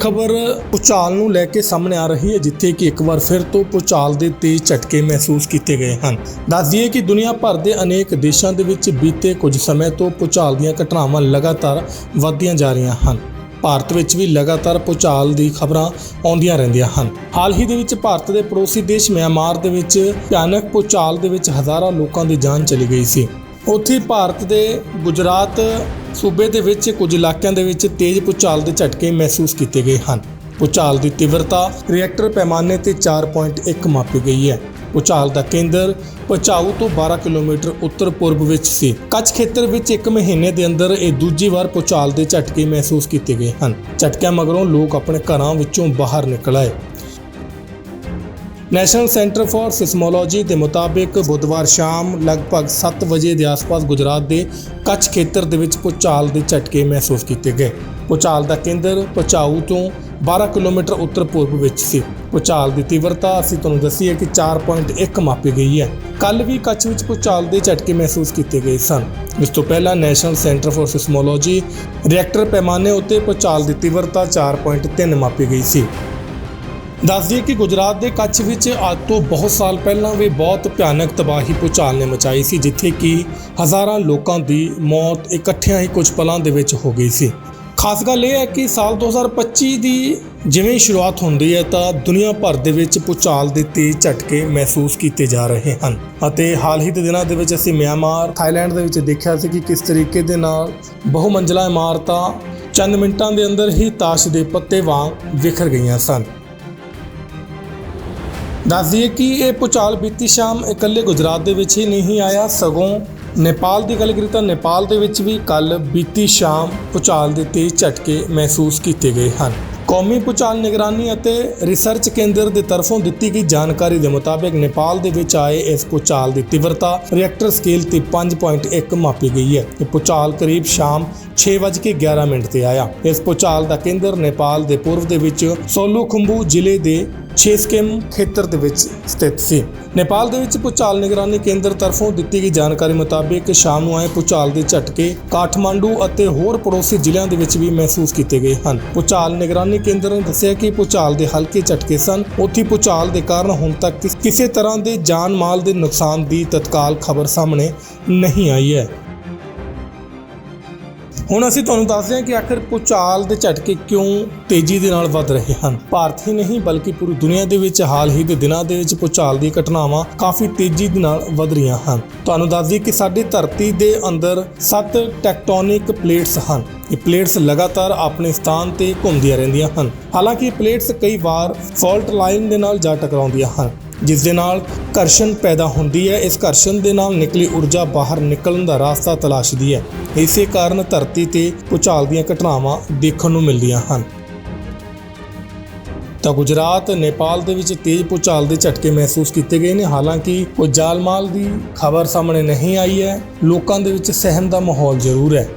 ਖਬਰ ਪੁਚਾਲ ਨੂੰ ਲੈ ਕੇ ਸਾਹਮਣੇ ਆ ਰਹੀ ਹੈ, ਜਿੱਥੇ ਕਿ ਇੱਕ ਵਾਰ ਫਿਰ ਤੋਂ ਪੁਚਾਲ ਦੇ ਤੇਜ਼ ਝਟਕੇ ਮਹਿਸੂਸ ਕੀਤੇ ਗਏ ਹਨ। ਦੱਸ ਦਈਏ ਕਿ ਦੁਨੀਆ ਭਰ ਦੇ ਅਨੇਕ ਦੇਸ਼ਾਂ ਦੇ ਵਿੱਚ ਬੀਤੇ ਕੁਝ ਸਮੇਂ ਤੋਂ ਪੁਚਾਲ ਦੀਆਂ ਘਟਨਾਵਾਂ ਲਗਾਤਾਰ ਵਧਦੀਆਂ ਜਾ ਰਹੀਆਂ ਹਨ। ਭਾਰਤ ਵਿੱਚ ਵੀ ਲਗਾਤਾਰ ਪੁਚਾਲ ਦੀ ਖਬਰਾਂ ਆਉਂਦੀਆਂ ਰਹਿੰਦੀਆਂ ਹਨ। ਹਾਲ ਹੀ ਦੇ ਵਿੱਚ ਭਾਰਤ ਦੇ ਪੜੋਸੀ ਦੇਸ਼ ਮਿਆਂਮਾਰ ਦੇ ਵਿੱਚ ਭਿਆਨਕ ਪੁਚਾਲ ਦੇ ਵਿੱਚ ਹਜ਼ਾਰਾਂ ਲੋਕਾਂ ਦੀ ਜਾਨ ਚਲੀ ਗਈ ਸੀ। ਉੱਥੇ ਭਾਰਤ ਦੇ ਗੁਜਰਾਤ ਸੂਬੇ ਦੇ ਵਿੱਚ ਕੁਝ ਇਲਾਕਿਆਂ ਦੇ ਵਿੱਚ ਤੇਜ਼ ਭੂਚਾਲ ਦੇ ਝਟਕੇ ਮਹਿਸੂਸ ਕੀਤੇ ਗਏ ਹਨ। ਭੂਚਾਲ ਦੀ ਤੀਵਰਤਾ ਰਿਐਕਟਰ ਪੈਮਾਨੇ ਤੇ 4.1 ਮਾਪੀ ਗਈ ਹੈ। ਭੂਚਾਲ ਦਾ ਕੇਂਦਰ ਪਚਾਊ ਤੋਂ 12 ਕਿਲੋਮੀਟਰ ਉੱਤਰ ਪੂਰਬ ਵਿੱਚ ਸੀ। ਕੱਚ ਖੇਤਰ ਵਿੱਚ ਇੱਕ ਮਹੀਨੇ ਦੇ ਅੰਦਰ ਇਹ ਦੂਜੀ ਵਾਰ ਭੂਚਾਲ ਦੇ ਝਟਕੇ ਮਹਿਸੂਸ ਕੀਤੇ ਗਏ ਹਨ। ਝਟਕਿਆਂ ਮਗਰੋਂ ਲੋਕ ਆਪਣੇ ਘਰਾਂ ਵਿੱਚੋਂ ਬਾਹਰ ਨਿਕਲ ਆਏ। ਨੈਸ਼ਨਲ ਸੈਂਟਰ ਫਾਰ ਸਿਸਮੋਲੋਜੀ ਦੇ ਮੁਤਾਬਿਕ ਬੁੱਧਵਾਰ ਸ਼ਾਮ ਲਗਭਗ 7 ਵਜੇ ਦੇ ਆਸ-ਪਾਸ ਗੁਜਰਾਤ ਦੇ ਕੱਛ ਖੇਤਰ ਦੇ ਵਿੱਚ ਭੂਚਾਲ ਦੇ ਝਟਕੇ ਮਹਿਸੂਸ ਕੀਤੇ ਗਏ। ਭੂਚਾਲ ਦਾ ਕੇਂਦਰ ਪਚਾਊ ਤੋਂ 12 ਕਿਲੋਮੀਟਰ ਉੱਤਰ ਪੂਰਬ ਵਿੱਚ ਸੀ। ਭੂਚਾਲ ਦੀ ਤੀਵਰਤਾ, ਅਸੀਂ ਤੁਹਾਨੂੰ ਦੱਸੀ ਹੈ ਕਿ 4.1 ਮਾਪੀ ਗਈ ਹੈ। ਕੱਲ ਵੀ ਕੱਛ ਵਿੱਚ ਭੂਚਾਲ ਦੇ ਝਟਕੇ ਮਹਿਸੂਸ ਕੀਤੇ ਗਏ ਸਨ। ਇਸ ਤੋਂ ਪਹਿਲਾਂ national centre for seismology Richter ਪੈਮਾਨੇ ਉੱਤੇ ਭੂਚਾਲ ਦੀ ਤੀਵਰਤਾ 4.3 ਮਾਪੀ ਗਈ ਸੀ। ਦੱਸ ਦਈਏ ਕਿ ਗੁਜਰਾਤ ਦੇ ਕੱਛ ਵਿੱਚ ਅੱਜ ਤੋਂ ਬਹੁਤ ਸਾਲ ਪਹਿਲਾਂ ਵੀ ਬਹੁਤ ਭਿਆਨਕ ਤਬਾਹੀ ਭੂਚਾਲ ਨੇ ਮਚਾਈ ਸੀ, ਜਿੱਥੇ ਕਿ ਹਜ਼ਾਰਾਂ ਲੋਕਾਂ ਦੀ ਮੌਤ ਇਕੱਠਿਆਂ ਹੀ ਕੁਝ ਪਲਾਂ ਦੇ ਵਿੱਚ ਹੋ ਗਈ ਸੀ। ਖਾਸ ਗੱਲ ਇਹ ਹੈ ਕਿ ਸਾਲ 2025 ਦੀ ਜਿਵੇਂ ਸ਼ੁਰੂਆਤ ਹੁੰਦੀ ਹੈ ਤਾਂ ਦੁਨੀਆ ਭਰ ਦੇ ਵਿੱਚ ਭੂਚਾਲ ਦੇ ਤੇਜ਼ ਝਟਕੇ ਮਹਿਸੂਸ ਕੀਤੇ ਜਾ ਰਹੇ ਹਨ ਅਤੇ ਹਾਲ ਹੀ ਦੇ ਦਿਨਾਂ ਦੇ ਵਿੱਚ ਅਸੀਂ ਮਿਆਂਮਾਰ, ਥਾਈਲੈਂਡ ਦੇ ਵਿੱਚ ਦੇਖਿਆ ਸੀ ਕਿ ਕਿਸ ਤਰੀਕੇ ਦੇ ਨਾਲ ਬਹੁ ਮੰਜ਼ਲਾ ਇਮਾਰਤਾਂ ਚੰਦ ਮਿੰਟਾਂ ਦੇ ਅੰਦਰ ਹੀ ਤਾਸ਼ ਦੇ ਪੱਤੇ ਵਾਂਗ ਵਿਖਰ ਗਈਆਂ ਸਨ। ਦੱਸ ਦਈਏ ਕਿ ਇਹ ਭੂਚਾਲ ਬੀਤੀ ਸ਼ਾਮ ਇਕੱਲੇ ਗੁਜਰਾਤ ਦੇ ਵਿੱਚ ਹੀ ਨਹੀਂ ਆਇਆ, ਸਗੋਂ ਨੇਪਾਲ ਦੀ ਗੱਲ ਕਰੀ ਤਾਂ ਨੇਪਾਲ ਦੇ ਵਿੱਚ ਵੀ ਕੱਲ ਬੀਤੀ ਸ਼ਾਮ ਭੂਚਾਲ ਦੇ ਤੇਜ਼ ਝਟਕੇ ਮਹਿਸੂਸ ਕੀਤੇ ਗਏ ਹਨ। ਕੌਮੀ ਭੂਚਾਲ ਨਿਗਰਾਨੀ ਅਤੇ ਰਿਸਰਚ ਕੇਂਦਰ ਦੇ ਤਰਫੋਂ ਦਿੱਤੀ ਗਈ ਜਾਣਕਾਰੀ ਦੇ ਮੁਤਾਬਿਕ ਨੇਪਾਲ ਦੇ ਵਿੱਚ ਆਏ ਇਸ ਭੂਚਾਲ ਦੀ ਤੀਵਰਤਾ ਰਿਐਕਟਰ ਸਕੇਲ ਤੇ 5.1 ਮਾਪੀ ਗਈ ਹੈ। ਇਹ ਭੂਚਾਲ ਕਰੀਬ ਸ਼ਾਮ 6:11 ਮਿੰਟ ਤੇ ਆਇਆ। ਇਸ ਭੂਚਾਲ ਦਾ ਕੇਂਦਰ ਨੇਪਾਲ ਦੇ ਪੂਰਬ ਦੇ ਵਿੱਚ ਸੋਲੂਖੰਭੂ ਜ਼ਿਲ੍ਹੇ ਦੇ ਛੇਸਕੇਮ ਖੇਤਰ ਦੇ ਵਿੱਚ ਸਥਿਤ ਸੀ। ਨੇਪਾਲ ਦੇ ਵਿੱਚ ਭੂਚਾਲ ਨਿਗਰਾਨੀ ਕੇਂਦਰ ਤਰਫੋਂ ਦਿੱਤੀ ਗਈ ਜਾਣਕਾਰੀ ਮੁਤਾਬਿਕ ਸ਼ਾਮ ਨੂੰ ਆਏ ਭੂਚਾਲ ਦੇ ਝਟਕੇ ਕਾਠਮਾਂਡੂ ਅਤੇ ਹੋਰ ਪੜੋਸੀ ਜ਼ਿਲ੍ਹਿਆਂ ਦੇ ਵਿੱਚ ਵੀ ਮਹਿਸੂਸ ਕੀਤੇ ਗਏ ਹਨ। ਭੂਚਾਲ ਨਿਗਰਾਨੀ ਕੇਂਦਰ ਨੇ ਦੱਸਿਆ ਕਿ ਭੂਚਾਲ ਦੇ ਹਲਕੇ ਝਟਕੇ ਸਨ। ਉੱਥੇ ਭੂਚਾਲ ਦੇ ਕਾਰਨ ਹੁਣ ਤੱਕ ਕਿਸੇ ਤਰ੍ਹਾਂ ਦੇ ਜਾਨ ਮਾਲ ਦੇ ਨੁਕਸਾਨ ਦੀ ਤਤਕਾਲ ਖਬਰ ਸਾਹਮਣੇ ਨਹੀਂ ਆਈ ਹੈ। ਹੁਣ ਅਸੀਂ ਤੁਹਾਨੂੰ ਦੱਸਦੇ ਹਾਂ ਕਿ ਆਖਿਰ ਭੂਚਾਲ ਦੇ ਝਟਕੇ ਕਿਉਂ ਤੇਜ਼ੀ ਦੇ ਨਾਲ ਵੱਧ ਰਹੇ ਹਨ। ਭਾਰਤ ਹੀ ਨਹੀਂ, ਬਲਕਿ ਪੂਰੀ ਦੁਨੀਆ ਦੇ ਵਿੱਚ ਹਾਲ ਹੀ ਦੇ ਦਿਨਾਂ ਦੇ ਵਿੱਚ ਭੂਚਾਲ ਦੀਆਂ ਘਟਨਾਵਾਂ ਕਾਫੀ ਤੇਜ਼ੀ ਦੇ ਨਾਲ ਵੱਧ ਰਹੀਆਂ ਹਨ। ਤੁਹਾਨੂੰ ਦੱਸ ਦਈਏ ਕਿ ਸਾਡੀ ਧਰਤੀ ਦੇ ਅੰਦਰ ਸੱਤ ਟੈਕਟੋਨਿਕ ਪਲੇਟਸ ਹਨ। ਇਹ ਪਲੇਟਸ ਲਗਾਤਾਰ ਆਪਣੇ ਸਥਾਨ ਤੇ ਘੁੰਮਦੀਆਂ ਰਹਿੰਦੀਆਂ ਹਨ। ਹਾਲਾਂਕਿ ਇਹ ਪਲੇਟਸ ਕਈ ਵਾਰ ਫਾਲਟ ਲਾਈਨ ਦੇ ਨਾਲ ਜਾ ਟਕਰਾਉਂਦੀਆਂ ਹਨ, ਜਿਸ ਦੇ ਨਾਲ ਘਰਸ਼ਣ ਪੈਦਾ ਹੁੰਦੀ ਹੈ। ਇਸ ਘਰਸ਼ਣ ਦੇ ਨਾਲ ਨਿਕਲੀ ਊਰਜਾ ਬਾਹਰ ਨਿਕਲਣ ਦਾ ਰਸਤਾ ਤਲਾਸ਼ਦੀ ਹੈ। ਇਸੇ ਕਾਰਨ ਧਰਤੀ ਤੇ ਭੂਚਾਲ ਦੀਆਂ ਘਟਨਾਵਾਂ ਦੇਖਣ ਨੂੰ ਮਿਲਦੀਆਂ ਹਨ। ਤਾਂ ਗੁਜਰਾਤ, ਨੇਪਾਲ ਦੇ ਵਿੱਚ ਤੇਜ਼ ਭੂਚਾਲ ਦੇ ਝਟਕੇ ਮਹਿਸੂਸ ਕੀਤੇ ਗਏ ਨੇ। ਹਾਲਾਂਕਿ ਕੋਈ ਜਾਲਮਾਲ ਦੀ ਖਬਰ ਸਾਹਮਣੇ ਨਹੀਂ ਆਈ ਹੈ। ਲੋਕਾਂ ਦੇ ਵਿੱਚ ਸਹਿਮ ਦਾ ਮਾਹੌਲ ਜ਼ਰੂਰ ਹੈ।